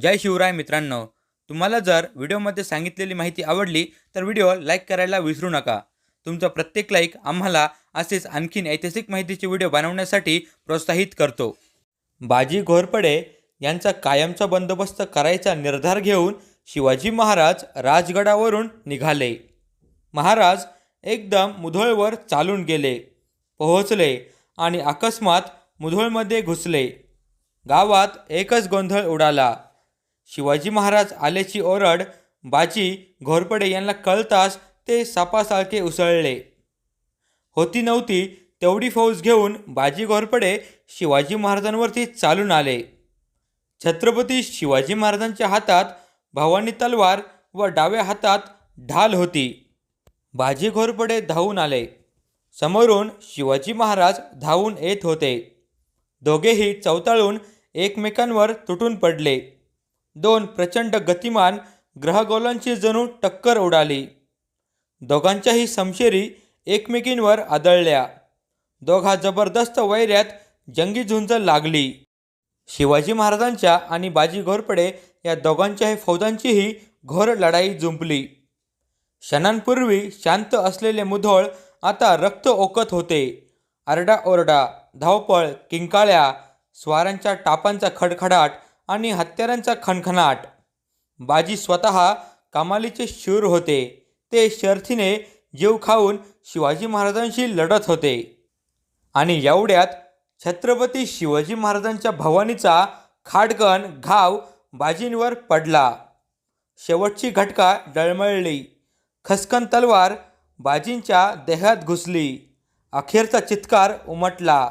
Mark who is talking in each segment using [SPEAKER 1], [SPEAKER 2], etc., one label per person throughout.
[SPEAKER 1] जय शिवराय मित्रांनो. तुम्हाला जर व्हिडिओमध्ये सांगितलेली माहिती आवडली तर व्हिडिओ लाईक करायला विसरू नका. तुमचा प्रत्येक लाईक आम्हाला असेच आणखीन ऐतिहासिक माहितीचे व्हिडिओ बनवण्यासाठी प्रोत्साहित करतो. बाजी घोरपडे यांचा कायमचा बंदोबस्त करायचा निर्धार घेऊन शिवाजी महाराज राजगडावरून निघाले. महाराज एकदम मुधोळवर चालून गेले पोहोचले आणि अकस्मात मुधोळमध्ये घुसले. गावात एकच गोंधळ उडाला. शिवाजी महाराज आल्याची ओरड बाजी घोरपडे यांना कळताच ते सापासारखे उसळले. होती नव्हती तेवढी फौज घेऊन बाजी घोरपडे शिवाजी महाराजांवरती चालून आले. छत्रपती शिवाजी महाराजांच्या हातात भवानी तलवार व डाव्या हातात ढाल होती. बाजी घोरपडे धावून आले. समोरून शिवाजी महाराज धावून येत होते. दोघेही चवताळून एकमेकांवर तुटून पडले. दोन प्रचंड गतिमान ग्रहगोलांची जणू टक्कर उडाली. दोघांच्याही समशेरी एकमेकींवर आदळल्या. दोघा जबरदस्त वैऱ्यात जंगी झुंज लागली. शिवाजी महाराजांच्या आणि बाजी घोरपडे या दोघांच्याही फौजांचीही घोर लढाई जुंपली. क्षणांपूर्वी शांत असलेले मुधोळ आता रक्त ओकत होते. आरडाओरडा धावपळ किंकाळ्या स्वारांच्या टापांचा खडखडाट आणि हत्यारांचा खणखणाट. बाजी स्वतः कमालीचे शूर होते. ते शर्थीने जीव खाऊन शिवाजी महाराजांशी लढत होते. आणि एवढ्यात छत्रपती शिवाजी महाराजांच्या भवानीचा खाडकन घाव बाजींवर पडला. शेवटची घटका डळमळली. खसकन तलवार बाजींच्या देहात घुसली. अखेरचा चित्कार उमटला.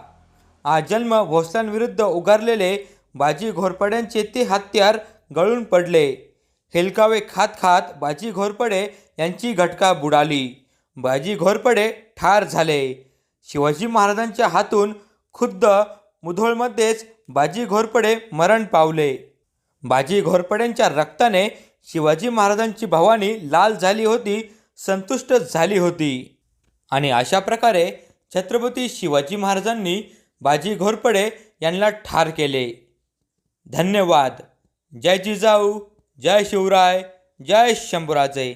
[SPEAKER 1] आजन्म भोसल्यांविरुद्ध उगारलेले बाजी घोरपड्यांचे ते हत्यार गळून पडले. हेलकावे खात खात बाजी घोरपडे यांची घटका बुडाली. बाजी घोरपडे ठार झाले. शिवाजी महाराजांच्या हातून खुद्द मुधोळमध्येच बाजी घोरपडे मरण पावले. बाजी घोरपड्यांच्या रक्ताने शिवाजी महाराजांची भवानी लाल झाली होती संतुष्ट झाली होती. आणि अशा प्रकारे छत्रपती शिवाजी महाराजांनी बाजी घोरपडे यांना ठार केले. धन्यवाद. जय जिजाऊ जय शिवराय जय शंभूराजे.